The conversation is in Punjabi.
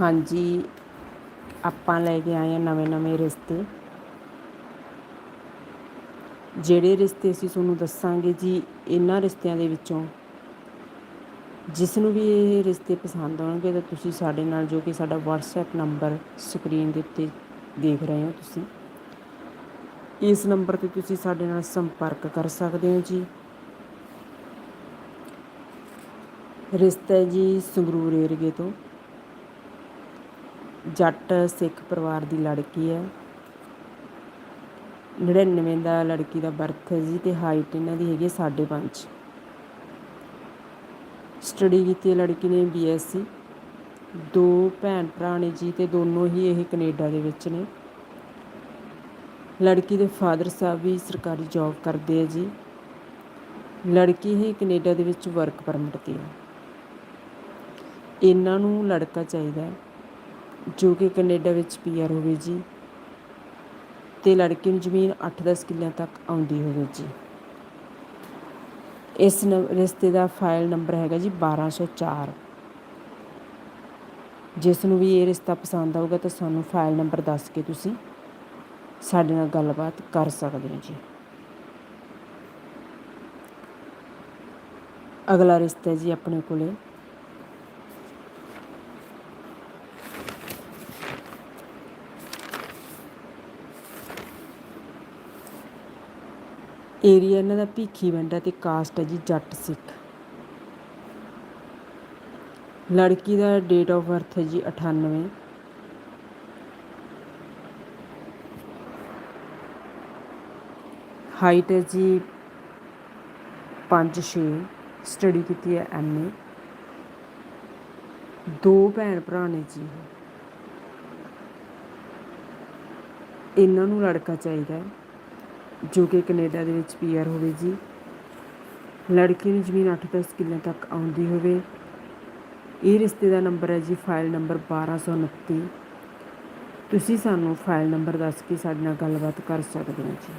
ਹਾਂਜੀ, ਆਪਾਂ ਲੈ ਕੇ ਆਏ ਆ ਨਵੇਂ ਨਵੇਂ ਰਿਸ਼ਤੇ। ਜਿਹੜੇ ਰਿਸ਼ਤੇ ਅਸੀਂ ਤੁਹਾਨੂੰ ਦੱਸਾਂਗੇ ਜੀ, ਇਹਨਾਂ ਰਿਸ਼ਤਿਆਂ ਦੇ ਵਿੱਚੋਂ। ਜਿਸ ਨੂੰ ਵੀ ਇਹ ਰਿਸ਼ਤੇ ਪਸੰਦ ਆਉਣਗੇ, ਤਾਂ ਤੁਸੀਂ ਸਾਡੇ ਨਾਲ ਜੋ ਕਿ ਸਾਡਾ WhatsApp ਨੰਬਰ ਸਕਰੀਨ ਦੇ ਉੱਤੇ ਦੇਖ ਰਹੇ ਹੋ ਤੁਸੀਂ। ਇਸ ਨੰਬਰ ਤੇ ਤੁਸੀਂ ਸਾਡੇ ਨਾਲ ਸੰਪਰਕ ਕਰ ਸਕਦੇ ਹੋ ਜੀ। ਰਿਸ਼ਤਾ ਹੈ ਜੀ ਸੰਗਰੂਰ ਏਰੀਏ ਤੋਂ। ਜੱਟ ਸਿੱਖ ਪਰਿਵਾਰ ਦੀ ਲੜਕੀ ਹੈ। 99 ਦਾ ਲੜਕੀ ਦਾ ਬਰਥ ਹੈ ਜੀ ਤੇ ਹਾਈਟ ਇਹਨਾਂ ਦੀ ਹੈਗੀ 5.5 ਸਟੱਡੀ ਕੀਤੀ ਹੈ ਲੜਕੀ ਨੇ ਬੀਐਸਸੀ ਦੋ ਭੈਣ ਭਰਾ ਨੇ ਜੀ ਤੇ ਦੋਨੋਂ ਹੀ ਇਹ ਕੈਨੇਡਾ ਦੇ ਵਿੱਚ ਨੇ। ਲੜਕੀ ਦੇ ਫਾਦਰ ਸਾਹਿਬ ਵੀ ਸਰਕਾਰੀ ਜੌਬ ਕਰਦੇ ਆ ਜੀ। ਲੜਕੀ ਹੀ ਕੈਨੇਡਾ ਦੇ ਵਿੱਚ ਵਰਕ ਪਰਮਿਟ ਤੇ ਹੈ। ਇਹਨਾਂ ਨੂੰ ਲੜਕਾ ਚਾਹੀਦਾ ਹੈ। ਜੋ ਕਿ ਕੈਨੇਡਾ ਵਿੱਚ ਪੀਆਰ ਹੋਵੇ ਜੀ ਤੇ ਲੜਕੀ ਨੂੰ ਜ਼ਮੀਨ 8-10 ਕਿੱਲਿਆਂ ਤੱਕ ਆਉਂਦੀ ਹੋਵੇ ਜੀ। ਇਸ ਨ- ਰਿਸ਼ਤੇ ਦਾ ਫਾਈਲ ਨੰਬਰ ਹੈਗਾ ਜੀ 1204 ਜਿਸ ਨੂੰ ਵੀ ਇਹ ਰਿਸ਼ਤਾ ਪਸੰਦ ਆਊਗਾ ਤਾਂ ਸਾਨੂੰ ਫਾਈਲ ਨੰਬਰ ਦੱਸ ਕੇ ਤੁਸੀਂ ਸਾਡੇ ਨਾਲ ਗੱਲਬਾਤ ਕਰ ਸਕਦੇ ਹੋ ਜੀ। ਅਗਲਾ ਰਿਸ਼ਤਾ ਜੀ ਆਪਣੇ ਕੋਲੇ। ਏਰੀਆ ਇਹਨਾਂ ਦਾ ਭੀਖੀ ਵੰਡਾ ਤੇ ਕਾਸਟ ਹੈ ਜੀ ਜੱਟ ਸਿੱਖ। ਲੜਕੀ ਦਾ ਡੇਟ ਆਫ ਬਰਥ ਹੈ ਜੀ 98 ਹਾਈਟ ਹੈ ਜੀ 5 6 ਸਟੱਡੀ ਕੀਤੀ ਹੈ ਐਮਏ ਦੋ ਭੈਣ ਭਰਾ ਨੇ ਜੀ ਇਹਨਾਂ ਨੂੰ ਲੜਕਾ ਚਾਹੀਦਾ ਹੈ। ਜੋ ਕਿ ਕੈਨੇਡਾ ਦੇ ਵਿੱਚ ਪੀਆਰ ਹੋਵੇ ਜੀ। ਲੜਕੀ ਨੂੰ ਜ਼ਮੀਨ 8-10 ਕਿੱਲਿਆਂ ਤੱਕ ਆਉਂਦੀ ਹੋਵੇ। ਇਹ ਰਿਸ਼ਤੇ ਦਾ ਨੰਬਰ ਹੈ ਜੀ, ਫਾਈਲ ਨੰਬਰ 1229 ਤੁਸੀਂ ਸਾਨੂੰ ਫਾਈਲ ਨੰਬਰ ਦੱਸ ਕੇ ਸਾਡੇ ਨਾਲ ਗੱਲਬਾਤ ਕਰ ਸਕਦੇ ਹੋ ਜੀ।